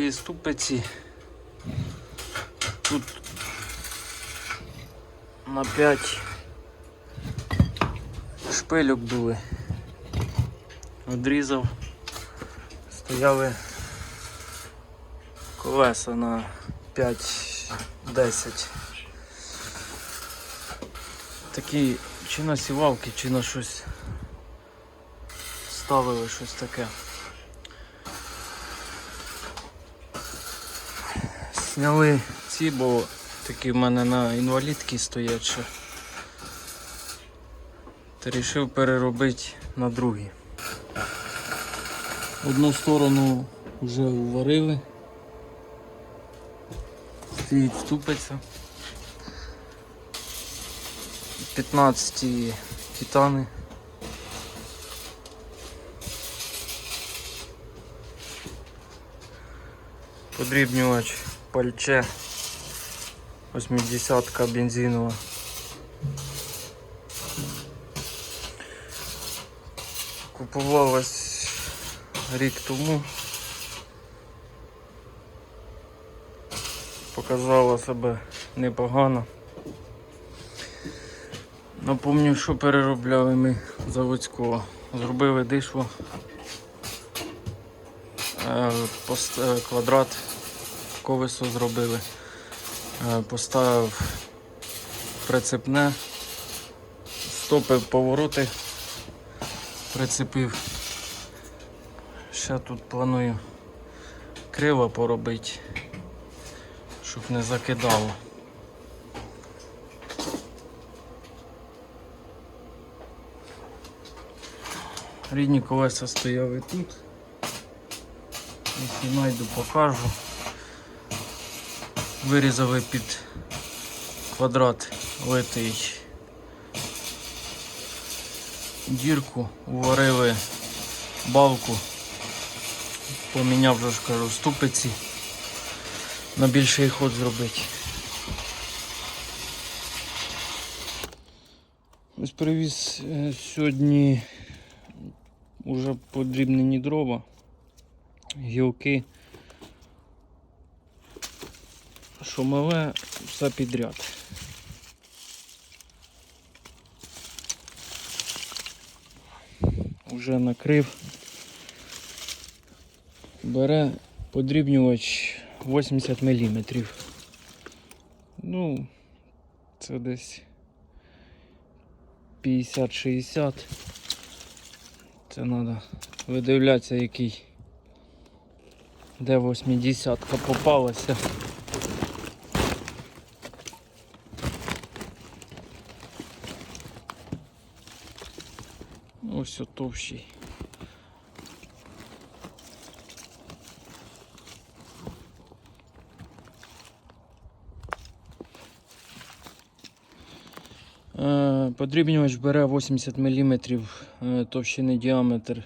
дві ступиці. Тут на 5 шпильок були. Одрізав. Стояли колеса на 5-10. Такі чи на сівалки, чи на щось ставили щось таке. Сняли ці, бо такі в мене на інвалідці стоять ще. Та рішив переробити на другі. Одну сторону вже уварили. Стоїть ступиця. 15 титани. Подрібнювач пальче 80-ка бензинова. Купувалась рік тому. Показала себе непогано. Напомню, що переробляли ми заводського. Зробили дишло. Е, е, Квадрат колесо зробили. Е, Поставив прицепне, стопи повороти прицепив. Ще тут планую крила поробити, щоб не закидало. Рідні колеса стояли тут. Якщо знайду, покажу. Вирізали під квадрат литий дірку, уварили балку, поміняв вже ж кажу ступиці на більший ход зробити. Ось привіз е, сьогодні уже подрібнені дрова, гілки. Мале, все підряд. Уже накрив. Бере подрібнювач 80 мм. Ну, це десь 50-60. Це треба видивлятися, який де 80 попалася. Ось товщий. Е, Подрібнювач бере 80 мм товщини діаметр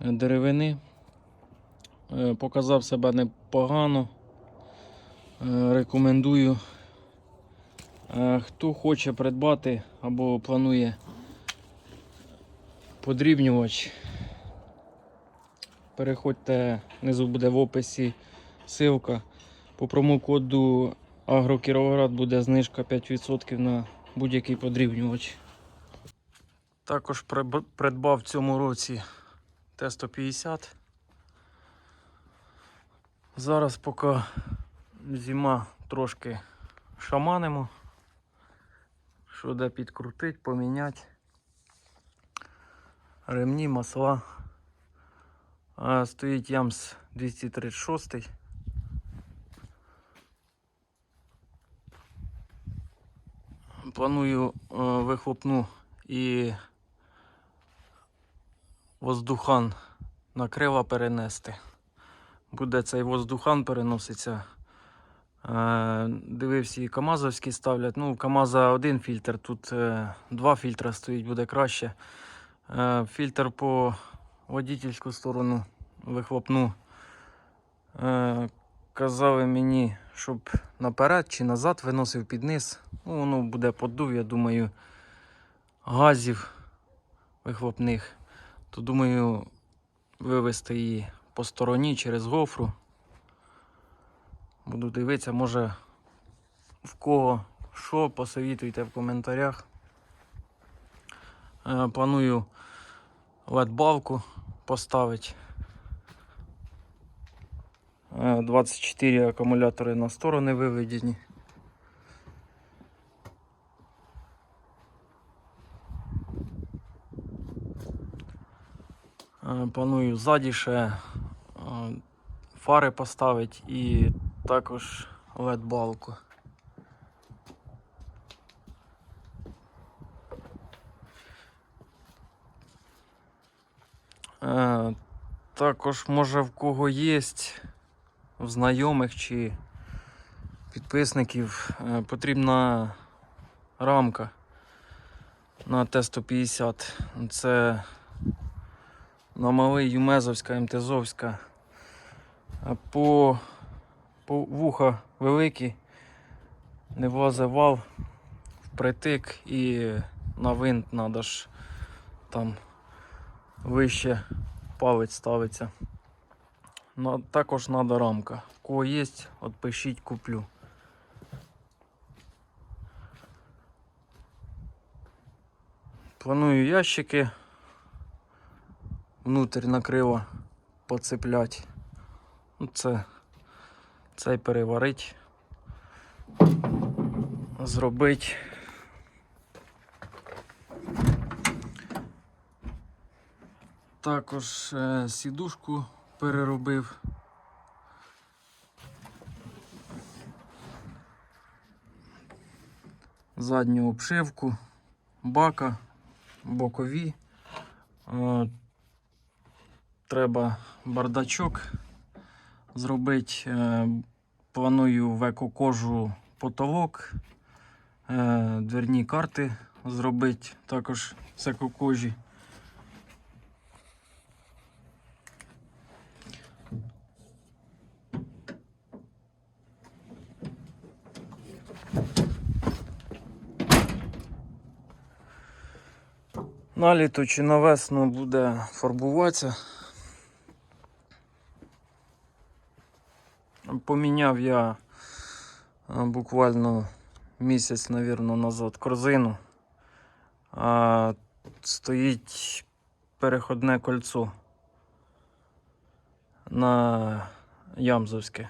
е, деревини. Е, Показав себе непогано. Е, Рекомендую. Е, Хто хоче придбати або планує подрібнювач. Переходьте, внизу буде в описі ссылка. По промокоду Агрокіровоград буде знижка 5% на будь-який подрібнювач. Також придбав в цьому році Т-150. Зараз поки зима трошки шаманимо. Що де підкрутить, поміняти ремні, масла. А, стоїть Ямс 236. Планую е, вихлопну і воздухан на крила перенести. Буде цей воздухан переноситься. Е, Дивився, і Камазовські ставлять. Ну, Камаза один фільтр, тут е, два фільтри стоїть, буде краще. Е, Фільтр по водительську сторону вихлопну. Е, Казали мені, щоб наперед чи назад виносив під низ. Ну, воно буде подув, я думаю, газів вихлопних. То думаю, вивести її по стороні через гофру, Буду дивитися, може в кого що, посовітуйте в коментарях. Е, Планую LED-балку поставити. Е, 24 акумулятори на сторони виведені. Е, Планую ззаді ще е, фари поставити і також LED-балку. Е, Також може в кого є в знайомих чи підписників е, потрібна рамка на Т-150. Це на малий Юмезовська, МТЗовська. По, по вуха великі, не влазить вал впритик і на винт треба ж там вище палець ставиться. Ну, також треба рамка. Кого є, от пишіть, куплю. Планую ящики внутрь накрило поцеплять. Ну, Це цей переварить, зробить. Також е, сідушку переробив. Задню обшивку, бака, бокові. Е, треба бардачок зробити. Е, планую в екокожу потолок, дверні карти зробити також з екокожі. На літо чи на весну буде фарбуватися. Поміняв я е, буквально місяць, навірно, назад корзину. А стоїть переходне кольцо на Ямзовське.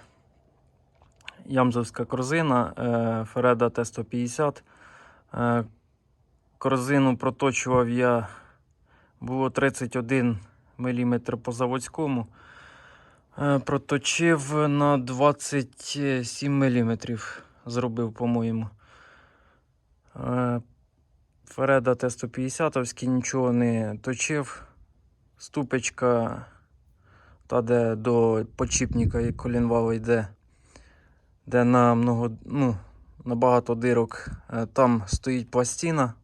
Ямзовська корзина е, Фереда Т-150. Корзину проточував я, було 31 мм по заводському. Е, Проточив на 27 мм. Зробив, по-моєму. Е, Фереда Т-150 нічого не точив. Ступочка, та де до почіпника і колінвала йде, де на много, ну, на багато дирок. Е, Там стоїть пластина.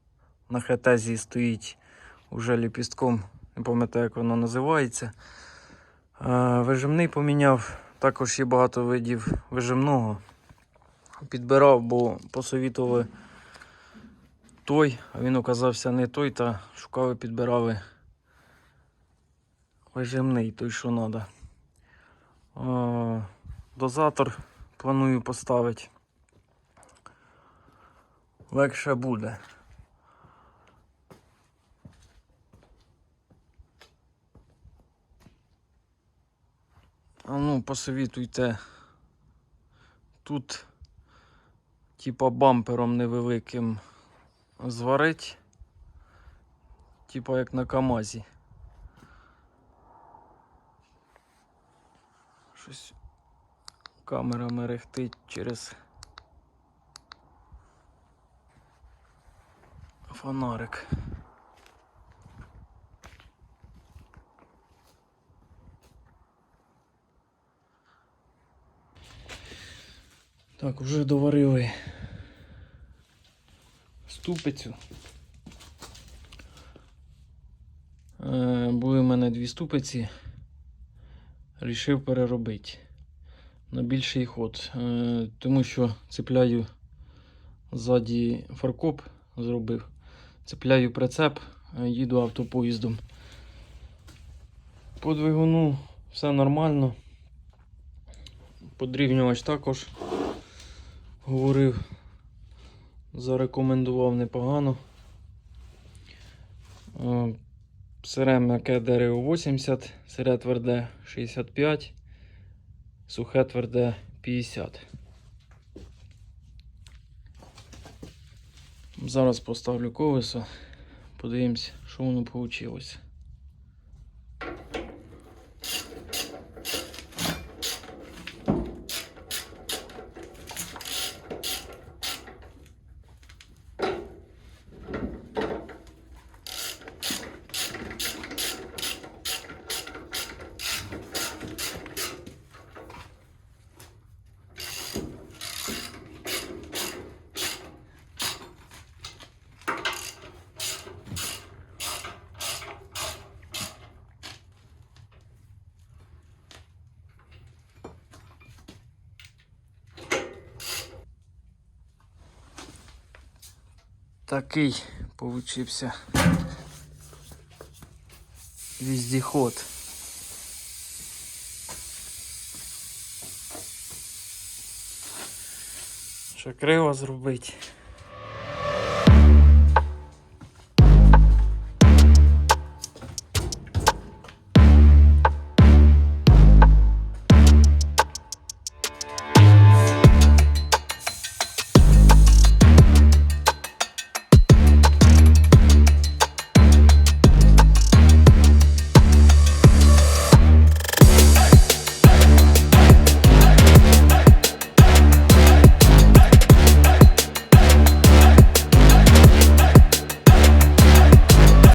На хетезі стоїть уже ліпістком, не пам'ятаю, як воно називається. Вижимний поміняв, також є багато видів вижимного. Підбирав, бо посовітували той, а він оказався не той, та шукали, підбирали вижимний, той, що треба. Дозатор планую поставити. Легше буде. А ну, посовітуйте. Тут, типа, бампером невеликим зварить. Типа як на КАМАЗі. Щось камера мерехтить через фонарик. Так, вже доварили ступицю. Е, були в мене дві ступиці. Рішив переробити на більший ход. Е, тому що цепляю ззаді фаркоп зробив. Цепляю прицеп, е, їду автопоїздом. По двигуну все нормально. Подрівнювач також говорив, зарекомендував непогано. Е, Сире м'яке дерево 80, сире тверде 65, сухе тверде 50. Зараз поставлю колесо, подивимось, що воно вийшло. Такий получився віздіход. Що криво зробити?